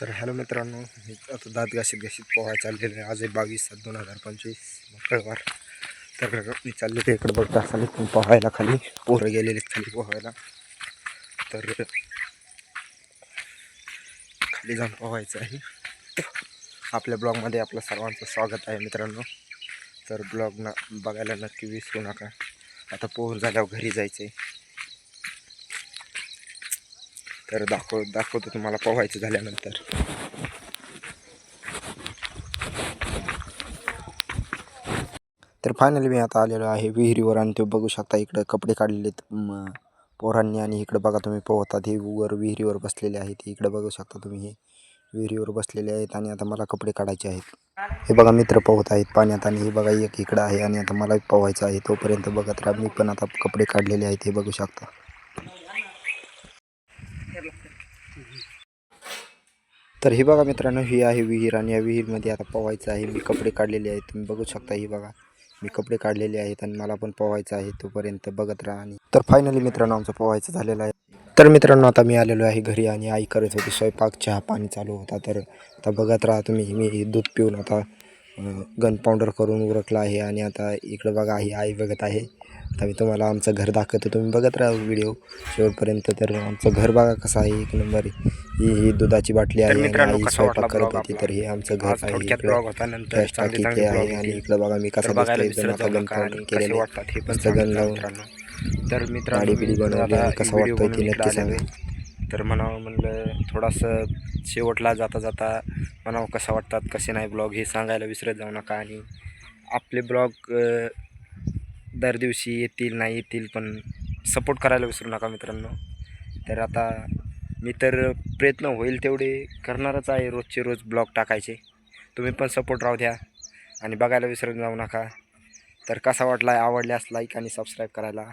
तर हॅलो मित्रांनो मी आता दात घाशीत घाशीत पोहाय चाललेलं आहे. आज आहे बावीस सात दोन हजार पंचवीस मंगळवार. तर मी चाललेलो इकडे बघता असाल पण पोहायला खाली. पोरं गेलेले खाली पोहायला. तर खाली जाऊन पोहायचं आहे. आपल्या ब्लॉगमध्ये आपलं सर्वांचं स्वागत आहे मित्रांनो. तर ब्लॉग ना बघायला नक्की विसरू नका. आता पोहर झाल्यावर घरी जायचं आहे तर दाखव दाखवतो तुम्हाला पोहायचं झाल्यानंतर. तर फायनली मी आता आलेलो आहे विहिरीवर आणि ते बघू शकता इकडं कपडे काढलेले आहेत पोरांनी आणि इकडं बघा तुम्ही पोहतात. हे वर विहिरीवर बसलेले आहेत. इकडं बघू शकता तुम्ही. हे विहिरीवर बसलेले आहेत आणि आता मला कपडे काढायचे आहेत. हे बघा मित्र पोहत आहेत पाण्यात आणि हे बघा एक इकडं आहे आणि आता मला पोहायचं आहे. तोपर्यंत बघत राहा. मी पण आता कपडे काढलेले आहेत. हे बघू शकता. तर हे बघा मित्रांनो ही आहे विहीर आणि या विहीरमध्ये आता पोहायचं आहे. मी कपडे काढलेले आहेत. तुम्ही बघू शकता ही बघा. मी कपडे काढलेले आहेत आणि मला पण पोहायचं आहे. तोपर्यंत बघत राहा आणि तर फायनली मित्रांनो आमचं पोहायचं झालेलं आहे. तर मित्रांनो आता मी आलेलो आहे घरी आणि आई करत होती स्वयंपाक. चहा पाणी चालू होता. तर आता बघत राहा तुम्ही. मी दूध पिऊन आता गन पावडर करून उरकला आहे आणि आता इकडं बघा ही आई बघत आहे. आता मी तुम्हाला आमचं घर दाखवतो. तुम्ही बघत राहा व्हिडिओ शेवटपर्यंत. तर आमचं घर बघा कसं आहे. एक नंबर ही ही दुधाची बाटली आहे आणि आई कसा स्वयंपाक करत होती? तर हे आमचं घर आहे. इकडं गॅस टाकी ते आहे आणि. इकडं बघा मी कसा बघायला बसतोय आता गन केलेलं हे मस्त गन लावून. तर मित्रांनो बिडी बनवली कसं व्हिडिओ वाटतंय ते बनवून नक्की सांगा. तर म्हणावं म्हणलं थोडासा शेवटला जाता जाता म्हणावं कसा वाटतात कसे नाही ब्लॉग हे सांगायला विसरत जाऊ नका. आणि आपले ब्लॉग दर दिवशी येतील नाही येतील पण सपोर्ट करायला विसरू नका मित्रांनो. तर आता मी तर प्रयत्न होईल तेवढे करणारच आहे रोजचे रोज ब्लॉग टाकायचे. तुम्ही पण सपोर्ट राहू द्या आणि बघायला विसरून जाऊ नका. तर कसा वाटला आवडल्यास लाईक आणि सबस्क्राईब करायला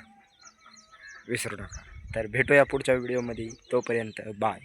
विसरू नका. तर भेटूया पुढच्या व्हिडिओमध्ये तोपर्यंत बाय